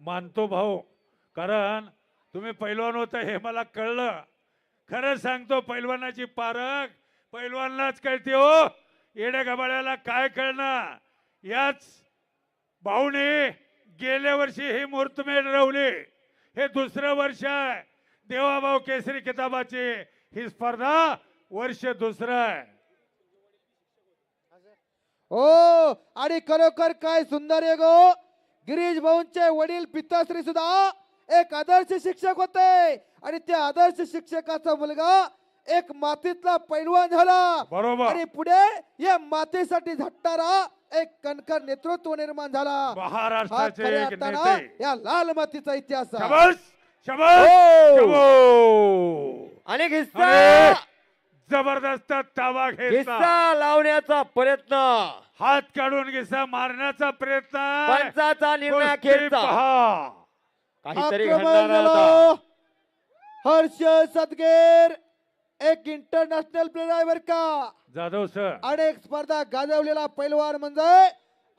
मानतो भाऊ. कारण तुम्ही पैलवान होता हे मला कळलं. खरं सांगतो पैलवानाची पारख. पैलवानलाच कळते हो. येड्या गबाळ्याला काय कळणार? याच भाऊने गेल्या वर्षी ही मुहूर्तमेढ रवली. हे दुसरं वर्ष आहे. देवाभाऊ केसरी किताबाची ही स्पर्धा वर्ष दुसरं आहे. ओ आणि खरोखर काय सुंदर आहे गो. गिरीश भाऊंचे वडील पिताश्री सुद्धा एक आदर्श शिक्षक होते. आणि त्या आदर्श शिक्षकाचा मुलगा एक मातीतला पैलवान झाला. बरोबर. आणि पुढे या मातेसाठी झटणारा एक कणखर नेतृत्व निर्माण झाला. महाराष्ट्राचे एक नेते. या लाल मातीचा इतिहास आहे. शबास शबास. शबास. आणि अरे, जबरदस्त ताबा घेतला. लावण्याचा प्रयत्न. हात काढून घिसा मारण्याचा प्रयत्न. पंचाचा निर्णय अखेरचा पहा. काहीतरी आक्रमण घडणार होता. हर्ष सदगीर एक इंटरनॅशनल प्लेअर आहे बर का. जाधव सर. अनेक स्पर्धा गाजवलेला पैलवान म्हणजे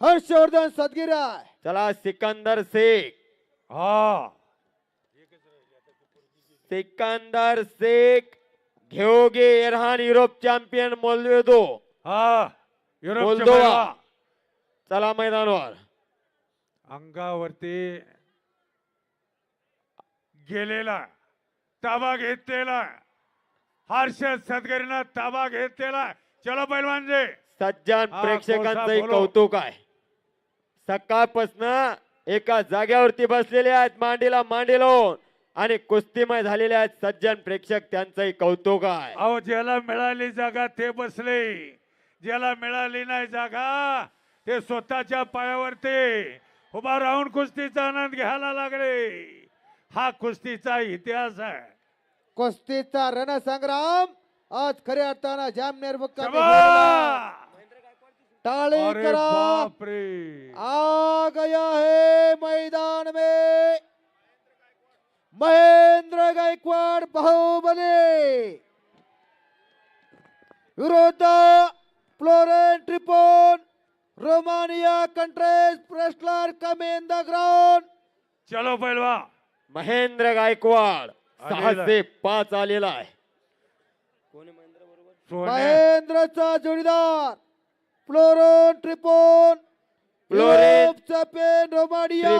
हर्षवर्धन सदगीर आहे. चला सिकंदर शेख. हा. Sikandar Shaikh Gheorghe Erhan Europe champion मोल्वेदो हा मोल्दोवा. पैलवान. चला मैदानावर. अंगावरती गेलेला ताबा घेतलेला. हर्षद सदगरीनं ताबा घेतलेला. चलो पैलवान जे सज्जन हा, प्रेक्षकांचंही कोळसा बोलो. कौतुक आहे. सकाळपासनं एका जाग्यावरती बसलेले आहेत मांडीला मांडी लावून आणि कुस्तीमय झालेले आहेत सज्जन प्रेक्षक त्यांचंही कौतुक आहे. अहो ज्याला मिळाली जागा ते बसले. ज्याला मिळाली नाही जागा ते स्वतःच्या पायावरती उभा राहून कुस्तीचा आनंद घ्यायला लागले. हा कुस्तीचा इतिहास आहे. कुस्तीचा रणसंग्राम आज खऱ्या अर्थानं जामनेर मुक्कामी. टाळी अरे करा. बापरे. आ गया है मैदान महेंद्र गायकवाड बाहुबली. विरुद्ध फ्लोरेन ट्रिपोन रोमानिया कंट्रेस प्रेस्लर कम इन द ग्राउंड. चलो पैलवा महेंद्र गायकवाड सहा. ते पाच आलेला आहे. महेंद्रचा जोडीदार फ्लोरोन ट्रिपोन Florin champion Romania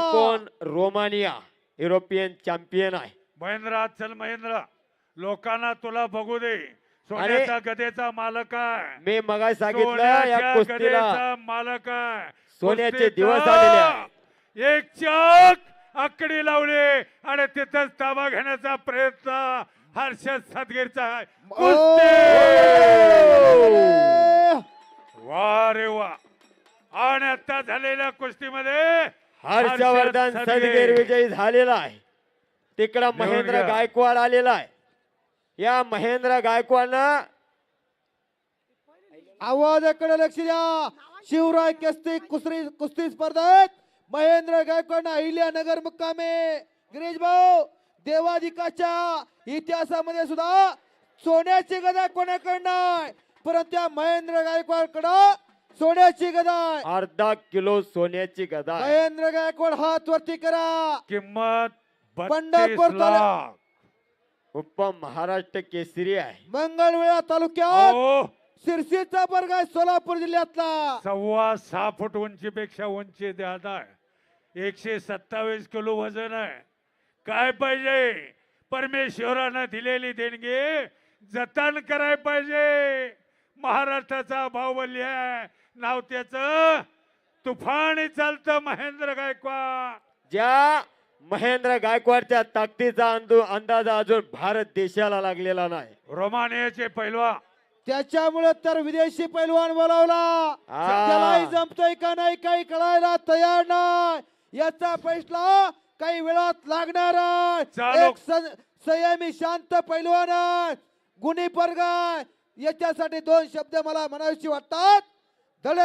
Romania. European champion आहे. महेंद्र चल महेंद्र लोकांना तुला बघू दे. सोन्याचा गदेचा मालक आहे. मी मगाशी सांगितलं या सोन्याच्या कुस्तीला. गदेचा मालक आहे. सोन्याचे दिवस आलेले. एक चाक आकडी लावली आणि तिथंच ताबा घेण्याचा प्रयत्न हर्षद सदगीरचा आहे. कुस्ती! वा रे वा. आणि आता झालेल्या कुस्तीमध्ये हर्षवर्धन सदगीर विजयी झालेला आहे. तिकडं महेंद्र. गायकवाड आलेला आहे. या महेंद्र गायकवाडनं आवाजाकडे लक्ष द्या. शिवराय कुस्ती कुस्ती कुस्ती स्पर्धेत महेंद्र गायकवाड अहिल्यानगर मुक्कामे. गिरीश भाऊ देवाधिकाच्या इतिहासामध्ये सुद्धा सोन्याची गदा कोणाकडे नाही. परंतु त्या महेंद्र गायकवाड कडं सोन्याची गदा अर्धा किलो सोन्याची गदा आहे. महेंद्र गायकवाड हात वरती करा. किंमत पंढरपूर लाख. उप महाराष्ट्र केसरी आहे. मंगळवेळा तालुक्यात हो. सिरसीचा वर्ग आहे सोलापूर जिल्ह्यातला. सव्वा सहा फूट उंचीपेक्षा उंची आहे. एकशे सत्तावीस किलो वजन आहे. काय पाहिजे? परमेश्वरानं दिलेली देणगी जतन कराय पाहिजे. महाराष्ट्राचा बाहुबली आहे नाव त्याच तुफानी चालतं महेंद्र गायकवाड ज्या महेंद्र गायकवाडच्या ताकदीचा अंदू अंदाज अजून भारत देशाला लागलेला नाही रोमानियाचे पैलवा त्याच्यामुळे तर विदेशी पैलवान बोलावला आ. त्यालाही जमतोय का नाही काही कळायला तयार नाही याचा फैसला काही वेळात लागणार आहे. चालू. एक सं- संयमी शांत पैलवान आहे. गुणी पर्ग आहे. याच्यासाठी दोन शब्द मला म्हणावीशी वाटतात. धडे